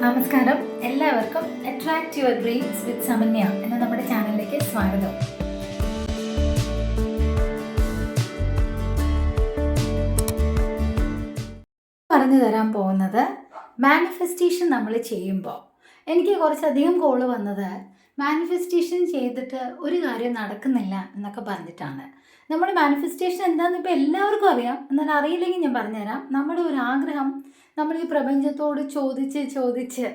നമസ്കാരം. എല്ലാവർക്കും attract your dreams with Samanya എന്ന നമ്മുടെ ചാനലിലേക്ക് സ്വാഗതം. പറഞ്ഞു തരാൻ പോകുന്നത് മാനിഫെസ്റ്റേഷൻ നമ്മൾ ചെയ്യുമ്പോൾ. എനിക്ക് കുറച്ചധികം കോൾ വന്നത് മാനിഫെസ്റ്റേഷൻ ചെയ്തിട്ട് ഒരു കാര്യം നടക്കുന്നില്ല എന്നൊക്കെ പറഞ്ഞിട്ടാണ്. നമ്മുടെ മാനിഫെസ്റ്റേഷൻ എന്താണെന്ന് ഇപ്പോൾ എല്ലാവർക്കും അറിയാം. എന്നാൽ അറിയില്ലെങ്കിൽ ഞാൻ പറഞ്ഞുതരാം. നമ്മുടെ ഒരു ആഗ്രഹം നമ്മൾ ഈ പ്രപഞ്ചത്തോട് ചോദിച്ച് ചോദിച്ച്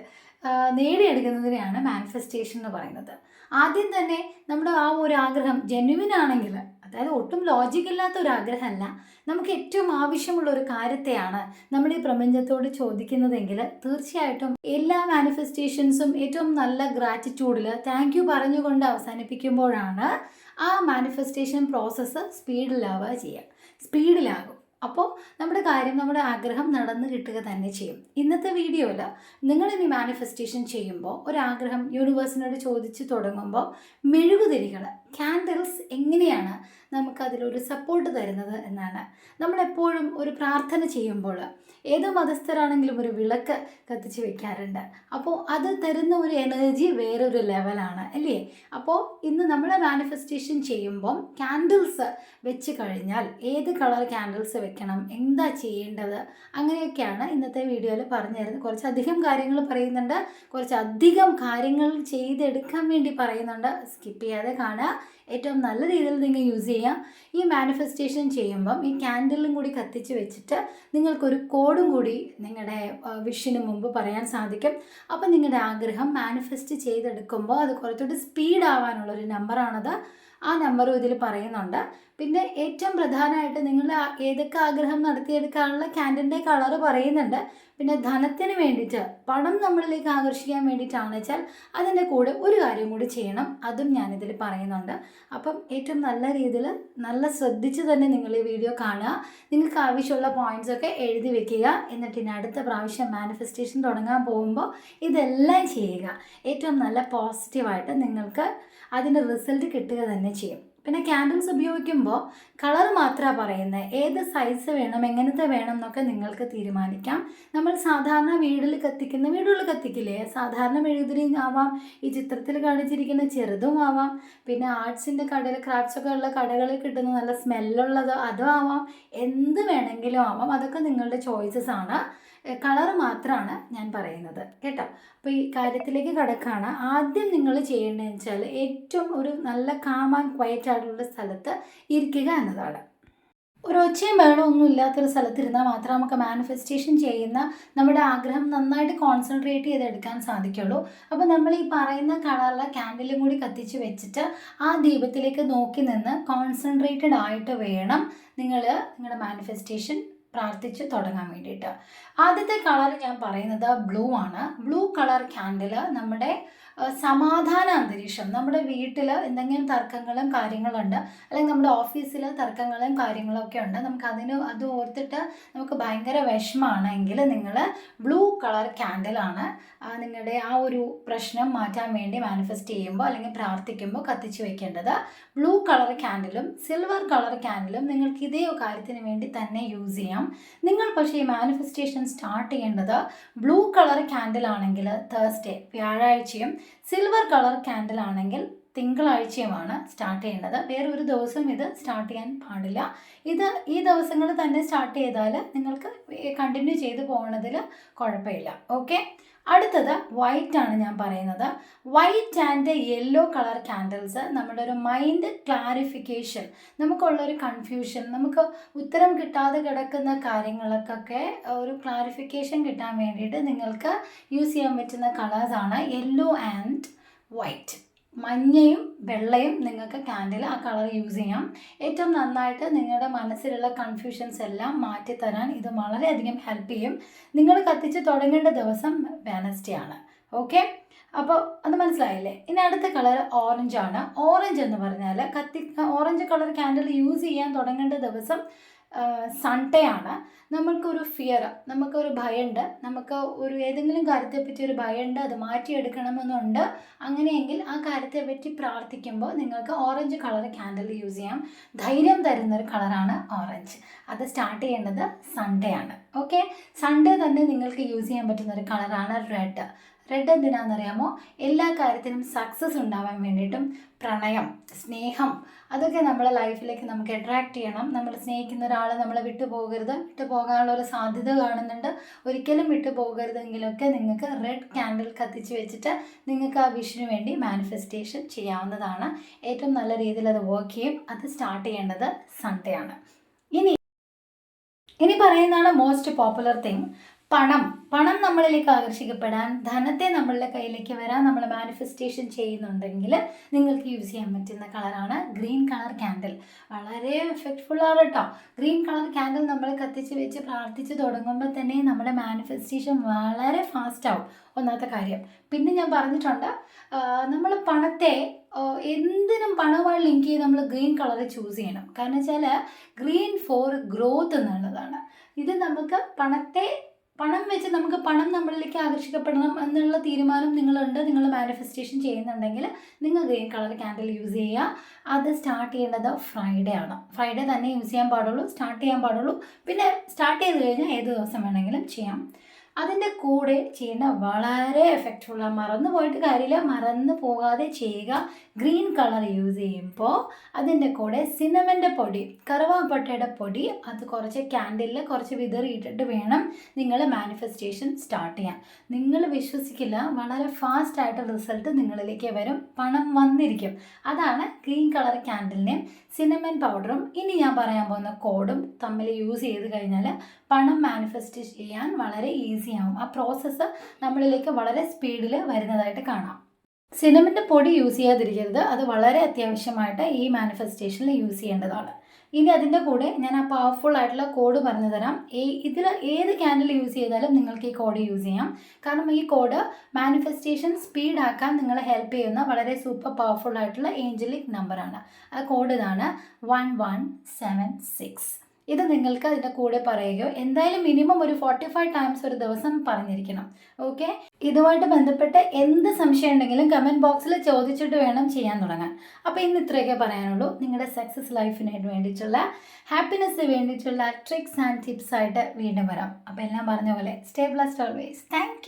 നേടിയെടുക്കുന്നതിനെയാണ് മാനിഫെസ്റ്റേഷൻ എന്ന് പറയുന്നത്. ആദ്യം തന്നെ നമ്മുടെ ആ ഒരു ആഗ്രഹം ജെന്യുവിൻ ആണെങ്കിൽ അതായത് ഒട്ടും ലോജിക് ഇല്ലാത്ത ഒരു ആഗ്രഹമല്ല നമുക്ക് ഏറ്റവും ആവശ്യമുള്ള ഒരു കാര്യത്തെയാണ് നമ്മൾ ഈ പ്രപഞ്ചത്തോട് ചോദിക്കുന്നതെങ്കിൽ തീർച്ചയായിട്ടും എല്ലാ മാനിഫെസ്റ്റേഷൻസും ഏറ്റവും നല്ല ഗ്രാറ്റിറ്റ്യൂഡിൽ താങ്ക് യു പറഞ്ഞുകൊണ്ട് അവസാനിപ്പിക്കുമ്പോഴാണ് ആ മാനിഫെസ്റ്റേഷൻ പ്രോസസ്സ് സ്പീഡിലാവുക ചെയ്യുക. സ്പീഡിലാകും അപ്പോൾ നമ്മുടെ കാര്യം നമ്മുടെ ആഗ്രഹം നടന്നു കിട്ടുക തന്നെ ചെയ്യും. ഇന്നത്തെ വീഡിയോയിൽ നിങ്ങളിനി മാനിഫെസ്റ്റേഷൻ ചെയ്യുമ്പോൾ ഒരാഗ്രഹം യൂണിവേഴ്സിനോട് ചോദിച്ച് തുടങ്ങുമ്പോൾ മെഴുകുതിരികൾ ക്യാൻഡിൽസ് എങ്ങനെയാണ് നമുക്കതിലൊരു സപ്പോർട്ട് തരുന്നത് എന്നാണ്. നമ്മളെപ്പോഴും ഒരു പ്രാർത്ഥന ചെയ്യുമ്പോൾ ഏത് മതസ്ഥരാണെങ്കിലും ഒരു വിളക്ക് കത്തിച്ച് വെക്കാറുണ്ട്. അപ്പോൾ അത് തരുന്ന ഒരു എനർജി വേറൊരു ലെവലാണ് അല്ലേ? അപ്പോൾ ഇന്ന് നമ്മൾ മാനിഫെസ്റ്റേഷൻ ചെയ്യുമ്പം ക്യാൻഡിൽസ് വെച്ച് കഴിഞ്ഞാൽ ഏത് കളർ ക്യാൻഡിൽസ് വെക്കണം എന്താ ചെയ്യേണ്ടത് അങ്ങനെയൊക്കെയാണ് ഇന്നത്തെ വീഡിയോയിൽ പറഞ്ഞു തരുന്നത്. കുറച്ചധികം കാര്യങ്ങൾ പറയുന്നുണ്ട്. കുറച്ചധികം കാര്യങ്ങൾ ചെയ്തെടുക്കാൻ വേണ്ടി പറയുന്നുണ്ട്. സ്കിപ്പ് ചെയ്യാതെ കാണുക. ഏറ്റവും നല്ല രീതിയിൽ നിങ്ങൾ യൂസ് ചെയ്യാം ഈ മാനിഫെസ്റ്റേഷൻ ചെയ്യുമ്പം ഈ ക്യാൻഡിലും കൂടി കത്തിച്ച് വെച്ചിട്ട് നിങ്ങൾക്കൊരു കോഡും കൂടി നിങ്ങളുടെ വിഷിന് മുമ്പ് പറയാൻ സാധിക്കും. അപ്പം നിങ്ങളുടെ ആഗ്രഹം മാനിഫെസ്റ്റ് ചെയ്തെടുക്കുമ്പോൾ അത് കുറച്ചുകൂടി സ്പീഡ് ആവാനുള്ള ഒരു നമ്പറാണത് ആ നമ്പറും ഇതിൽ പറയുന്നുണ്ട്. പിന്നെ ഏറ്റവും പ്രധാനമായിട്ട് നിങ്ങൾ ഏതൊക്കെ ആഗ്രഹം നടത്തിയെടുക്കാനുള്ള ക്യാൻഡിന്റെ കളർ പറയുന്നുണ്ട്. പിന്നെ ധനത്തിന് വേണ്ടിയിട്ട് പണം നമ്മളിലേക്ക് ആകർഷിക്കാൻ വേണ്ടിയിട്ടാണ് വെച്ചാൽ അതിന്റെ കൂടെ ഒരു കാര്യം കൂടി ചെയ്യണം. അതും ഞാനിതിൽ പറയുന്നുണ്ട്. അപ്പം ഏറ്റവും നല്ല രീതിയിൽ നല്ല ശ്രദ്ധിച്ച് തന്നെ നിങ്ങൾ ഈ വീഡിയോ കാണുക. നിങ്ങൾക്ക് ആവശ്യമുള്ള പോയിന്റ്സ് ഒക്കെ എഴുതി വെക്കുക. എന്നിട്ട് ഇനി അടുത്ത പ്രാവശ്യം മാനിഫെസ്റ്റേഷൻ തുടങ്ങാൻ പോകുമ്പോൾ ഇതെല്ലാം ചെയ്യുക. ഏറ്റവും നല്ല പോസിറ്റീവായിട്ട് നിങ്ങൾക്ക് അതിന്റെ റിസൾട്ട് കിട്ടുക തന്നെ ചെയ്യും. പിന്നെ ക്യാൻഡിൽസ് ഉപയോഗിക്കുമ്പോൾ കളർ മാത്രമാണ് പറയുന്നത്. ഏത് സൈസ് വേണം എങ്ങനത്തെ വേണം എന്നൊക്കെ നിങ്ങൾക്ക് തീരുമാനിക്കാം. നമ്മൾ സാധാരണ വീടിൽ കത്തിക്കുന്ന വീടുകളിൽ കത്തിക്കില്ലേ? സാധാരണ മെഴുകുതിരിയും ആവാം ഈ ചിത്രത്തിൽ കാണിച്ചിരിക്കുന്ന ചെറുതും ആവാം. പിന്നെ ആർട്സിന്റെ കടയിൽ ക്രാഫ്റ്റ്സ് ഒക്കെ ഉള്ള കടകളിൽ കിട്ടുന്ന നല്ല സ്മെല്ലുള്ളതോ അതോ ആവാം. എന്ത് വേണമെങ്കിലും ആവാം. അതൊക്കെ നിങ്ങളുടെ ചോയ്സസ് ആണ്. കളർ മാത്രമാണ് ഞാൻ പറയുന്നത്. കേട്ടോ? അപ്പോൾ ഈ കാര്യത്തിലേക്ക് കിടക്കുകയാണ് ആദ്യം നിങ്ങൾ ചെയ്യേണ്ടതെന്ന് വെച്ചാൽ ഏറ്റവും ഒരു നല്ല കാം ആൻഡ് ക്വയറ്റ് ആയിട്ടുള്ള സ്ഥലത്ത് ഇരിക്കുക എന്നതാണ്. ഒരു ഒച്ചയും ബഹളമൊന്നും ഇല്ലാത്തൊരു സ്ഥലത്തിരുന്നാൽ മാത്രം നമുക്ക് മാനിഫെസ്റ്റേഷൻ ചെയ്യുന്ന നമ്മുടെ ആഗ്രഹം നന്നായിട്ട് കോൺസെൻട്രേറ്റ് ചെയ്തെടുക്കാൻ സാധിക്കുള്ളൂ. അപ്പോൾ നമ്മൾ ഈ പറയുന്ന കളറിലെ ക്യാൻഡിലും കൂടി കത്തിച്ച് വെച്ചിട്ട് ആ ദീപത്തിലേക്ക് നോക്കി നിന്ന് കോൺസെൻട്രേറ്റഡ് ആയിട്ട് വേണം നിങ്ങൾ നിങ്ങളുടെ മാനിഫെസ്റ്റേഷൻ പ്രാർത്ഥിച്ച് തുടങ്ങാൻ വേണ്ടിയിട്ട്. ആദ്യത്തെ കളർ ഞാൻ പറയുന്നത് ബ്ലൂ ആണ്. ബ്ലൂ കളർ ക്യാൻഡിൽ നമ്മുടെ സമാധാന അന്തരീക്ഷം. നമ്മുടെ വീട്ടിൽ എന്തെങ്കിലും തർക്കങ്ങളും കാര്യങ്ങളുണ്ട് അല്ലെങ്കിൽ നമ്മുടെ ഓഫീസിൽ തർക്കങ്ങളും കാര്യങ്ങളും ഒക്കെ ഉണ്ട് നമുക്ക് അതിന് അത് ഓർത്തിട്ട് നമുക്ക് ഭയങ്കര വിഷമാണെങ്കിൽ നിങ്ങൾ ബ്ലൂ കളർ ക്യാൻഡിലാണ് നിങ്ങളുടെ ആ ഒരു പ്രശ്നം മാറ്റാൻ വേണ്ടി മാനിഫെസ്റ്റ് ചെയ്യുമ്പോൾ അല്ലെങ്കിൽ പ്രാർത്ഥിക്കുമ്പോൾ കത്തിച്ച് വെക്കേണ്ടത്. ബ്ലൂ കളർ ക്യാൻഡിലും സിൽവർ കളർ ക്യാൻഡിലും നിങ്ങൾക്ക് ഇതേ കാര്യത്തിന് വേണ്ടി തന്നെ യൂസ് ചെയ്യാം. നിങ്ങൾ പക്ഷേ ഈ മാനിഫെസ്റ്റേഷൻ സ്റ്റാർട്ട് ചെയ്യേണ്ടത് ബ്ലൂ കളർ ക്യാൻഡിലാണെങ്കിൽ തേഴ്സ്ഡേ വ്യാഴാഴ്ചയും സിൽവർ കളർ ക്യാൻഡിൽ ആണെങ്കിൽ തിങ്കളാഴ്ചയുമാണ് സ്റ്റാർട്ട് ചെയ്യേണ്ടത്. വേറെ ഒരു ദിവസം ഇത് സ്റ്റാർട്ട് ചെയ്യാൻ പാടില്ല. ഇത് ഈ ദിവസങ്ങൾ തന്നെ സ്റ്റാർട്ട് ചെയ്താൽ നിങ്ങൾക്ക് കണ്ടിന്യൂ ചെയ്ത് പോകുന്നതിൽ കുഴപ്പമില്ല. ഓക്കെ അടുത്തത് വൈറ്റ് ആണ് ഞാൻ പറയുന്നത്. White and yellow colour candles നമ്മുടെ ഒരു മൈൻഡ് ക്ലാരിഫിക്കേഷൻ നമുക്കുള്ളൊരു കൺഫ്യൂഷൻ നമുക്ക് ഉത്തരം കിട്ടാതെ കിടക്കുന്ന കാര്യങ്ങൾക്കൊക്കെ ഒരു ക്ലാരിഫിക്കേഷൻ കിട്ടാൻ വേണ്ടിയിട്ട് നിങ്ങൾക്ക് യൂസ് ചെയ്യാൻ പറ്റുന്ന കളേഴ്സാണ് യെല്ലോ ആൻഡ് വൈറ്റ് മഞ്ഞയും വെള്ളയും നിങ്ങൾക്ക് കാൻഡിൽ ആ കളർ യൂസ് ചെയ്യാം. ഏറ്റവും നന്നായിട്ട് നിങ്ങളുടെ മനസ്സിലുള്ള കൺഫ്യൂഷൻസ് എല്ലാം മാറ്റിത്തരാൻ ഇത് വളരെയധികം ഹെൽപ്പ് ചെയ്യും. നിങ്ങൾ കത്തിച്ച് തുടങ്ങേണ്ട ദിവസം വെനസ്ഡേ ആണ്. ഓക്കെ അപ്പോൾ അത് മനസ്സിലായില്ലേ? ഇനി അടുത്ത കളർ ഓറഞ്ച് ആണ്. ഓറഞ്ച് എന്ന് പറഞ്ഞാൽ കത്തി ഓറഞ്ച് കളർ ക്യാൻഡിൽ യൂസ് ചെയ്യാൻ തുടങ്ങേണ്ട ദിവസം സൺഡേ ആണ്. നമുക്കൊരു ഫിയർ നമുക്കൊരു ഭയമുണ്ട് നമുക്ക് ഒരു ഏതെങ്കിലും കാര്യത്തെപ്പറ്റി ഒരു ഭയമുണ്ട് അത് മാറ്റിയെടുക്കണമെന്നുണ്ട്. അങ്ങനെയെങ്കിൽ ആ കാര്യത്തെപ്പറ്റി പ്രാർത്ഥിക്കുമ്പോൾ നിങ്ങൾക്ക് ഓറഞ്ച് കളർ ക്യാൻഡിൽ യൂസ് ചെയ്യാം. ധൈര്യം തരുന്ന ഒരു കളറാണ് ഓറഞ്ച് അത് സ്റ്റാർട്ട് ചെയ്യേണ്ടത് സൺഡേ ആണ്. ഓക്കെ സൺഡേ തന്നെ നിങ്ങൾക്ക് യൂസ് ചെയ്യാൻ പറ്റുന്ന ഒരു കളറാണ് റെഡ് റെഡ് എന്തിനാണെന്നറിയാമോ എല്ലാ കാര്യത്തിനും സക്സസ് ഉണ്ടാവാൻ വേണ്ടിയിട്ടും പ്രണയം സ്നേഹം അതൊക്കെ നമ്മളെ ലൈഫിലേക്ക് നമുക്ക് അട്രാക്റ്റ് ചെയ്യണം. നമ്മൾ സ്നേഹിക്കുന്ന ഒരാൾ നമ്മളെ വിട്ടുപോകരുത് വിട്ടുപോകാനുള്ള വിട്ടു പോകാനുള്ള ഒരു സാധ്യത കാണുന്നുണ്ട്. ഒരിക്കലും വിട്ടു പോകരുതെങ്കിലൊക്കെ നിങ്ങൾക്ക് റെഡ് ക്യാൻഡിൽ കത്തിച്ച് വെച്ചിട്ട് നിങ്ങൾക്ക് ആ വിഷിന് വേണ്ടി മാനിഫെസ്റ്റേഷൻ ചെയ്യാവുന്നതാണ്. ഏറ്റവും നല്ല രീതിയിൽ അത് വർക്ക് ചെയ്യും. അത് സ്റ്റാർട്ട് ചെയ്യേണ്ടത് സൺഡേ ആണ്. ഇനി ഇനി പറയുന്നതാണ് മോസ്റ്റ് പോപ്പുലർ തിങ് പണം പണം നമ്മളിലേക്ക് ആകർഷിക്കപ്പെടാൻ ധനത്തെ നമ്മളുടെ കയ്യിലേക്ക് വരാൻ നമ്മൾ മാനിഫെസ്റ്റേഷൻ ചെയ്യുന്നുണ്ടെങ്കിൽ നിങ്ങൾക്ക് യൂസ് ചെയ്യാൻ പറ്റുന്ന കളറാണ് ഗ്രീൻ കളർ ക്യാൻഡിൽ വളരെ എഫക്റ്റ്ഫുൾ ആണ് കേട്ടോ ഗ്രീൻ കളർ ക്യാൻഡിൽ നമ്മൾ കത്തിച്ച് വെച്ച് പ്രാർത്ഥിച്ച് തുടങ്ങുമ്പോൾ തന്നെ നമ്മുടെ മാനിഫെസ്റ്റേഷൻ വളരെ ഫാസ്റ്റ് ആവും. ഒന്നാമത്തെ കാര്യം. പിന്നെ ഞാൻ പറഞ്ഞിട്ടുണ്ട് നമ്മൾ പണത്തെ എന്തിനും പണവുമായി ലിങ്ക് ചെയ്ത് നമ്മൾ ഗ്രീൻ കളർ ചൂസ് ചെയ്യണം. കാരണം വെച്ചാൽ ഗ്രീൻ ഫോർ ഗ്രോത്ത് എന്നുള്ളതാണ്. ഇത് നമുക്ക് പണത്തെ പണം വെച്ച് നമുക്ക് പണം നമ്മളിലേക്ക് ആകർഷിക്കപ്പെടണം എന്നുള്ള തീരുമാനം നിങ്ങളുണ്ട് നിങ്ങൾ മാനിഫെസ്റ്റേഷൻ ചെയ്യുന്നുണ്ടെങ്കിൽ നിങ്ങൾ ഈ കളർ ക്യാൻഡിൽ യൂസ് ചെയ്യുക. അത് സ്റ്റാർട്ട് ചെയ്യേണ്ടത് ഫ്രൈഡേ ആണ്. ഫ്രൈഡേ തന്നെ യൂസ് ചെയ്യാൻ പാടുള്ളൂ സ്റ്റാർട്ട് ചെയ്യാൻ പാടുള്ളൂ. പിന്നെ സ്റ്റാർട്ട് ചെയ്ത് കഴിഞ്ഞാൽ ഏത് ദിവസം വേണമെങ്കിലും ചെയ്യാം. അതിന്റെ കൂടെ ചെയ്യേണ്ട വളരെ എഫക്റ്റ്ഫുള്ളാണ് മറന്നു പോയിട്ട് കാര്യമില്ല. മറന്നു പോകാതെ ചെയ്യുക. ഗ്രീൻ കളർ യൂസ് ചെയ്യുമ്പോൾ അതിന്റെ കൂടെ സിനമന്റെ പൊടി കറുവാപ്പട്ടയുടെ പൊടി അത് കുറച്ച് ക്യാൻഡിലിൽ കുറച്ച് വിതറിയിട്ടിട്ട് വേണം നിങ്ങൾ മാനിഫെസ്റ്റേഷൻ സ്റ്റാർട്ട് ചെയ്യാൻ. നിങ്ങൾ വിശ്വസിക്കില്ല വളരെ ഫാസ്റ്റായിട്ട് റിസൾട്ട് നിങ്ങളിലേക്ക് വരും പണം വന്നിരിക്കും. അതാണ് ഗ്രീൻ കളർ ക്യാൻഡിലിനെയും സിനമൻ പൗഡറും. ഇനി ഞാൻ പറയാൻ പോകുന്ന കോഡും തമ്മിൽ യൂസ് ചെയ്ത് കഴിഞ്ഞാൽ പണം മാനിഫെസ്റ്റ് ചെയ്യാൻ വളരെ ഈസിയാവും ആ പ്രോസസ്സ് നമ്മളിലേക്ക് വളരെ സ്പീഡിൽ വരുന്നതായിട്ട് കാണാം. സിനമിന്റെ പൊടി യൂസ് ചെയ്യാതിരിക്കരുത്. അത് വളരെ അത്യാവശ്യമായിട്ട് ഈ മാനിഫെസ്റ്റേഷനിൽ യൂസ് ചെയ്യേണ്ടതാണ്. ഇനി അതിന്റെ കൂടെ ഞാൻ ആ പവർഫുൾ ആയിട്ടുള്ള കോഡ് പറഞ്ഞു തരാം. ഈ ഇതിൽ ഏത് ക്യാൻഡിൽ യൂസ് ചെയ്താലും നിങ്ങൾക്ക് ഈ കോഡ് യൂസ് ചെയ്യാം. കാരണം ഈ കോഡ് മാനിഫെസ്റ്റേഷൻ സ്പീഡാക്കാൻ നിങ്ങളെ ഹെൽപ്പ് ചെയ്യുന്ന വളരെ സൂപ്പർ പവർഫുൾ ആയിട്ടുള്ള ഏഞ്ചലിക് നമ്പറാണ് ആ കോഡ് ഇതാണ് വൺ വൺ സെവൻ സിക്സ് ഇത് നിങ്ങൾക്ക് അതിന്റെ കൂടെ പറയുകയോ എന്തായാലും മിനിമം ഒരു ഫോർട്ടി ഫൈവ് ടൈംസ് ഒരു ദിവസം പറഞ്ഞിരിക്കണം. ഓക്കെ ഇതുമായിട്ട് ബന്ധപ്പെട്ട് എന്ത് സംശയം ഉണ്ടെങ്കിലും കമന്റ് ബോക്സിൽ ചോദിച്ചിട്ട് വേണം ചെയ്യാൻ തുടങ്ങാൻ. അപ്പോൾ ഇന്ന് ഇത്രയൊക്കെ പറയാനുള്ളൂ. നിങ്ങളുടെ സക്സസ് ലൈഫിന് വേണ്ടിയിട്ടുള്ള ഹാപ്പിനെസ് വേണ്ടിയിട്ടുള്ള ട്രിക്സ് ആൻഡ് ടിപ്സ് ആയിട്ട് വീണ്ടും വരാം. അപ്പോൾ എല്ലാം പറഞ്ഞ പോലെ സ്റ്റേ ബ്ലസ്ഡ് ഓൾവേസ് താങ്ക്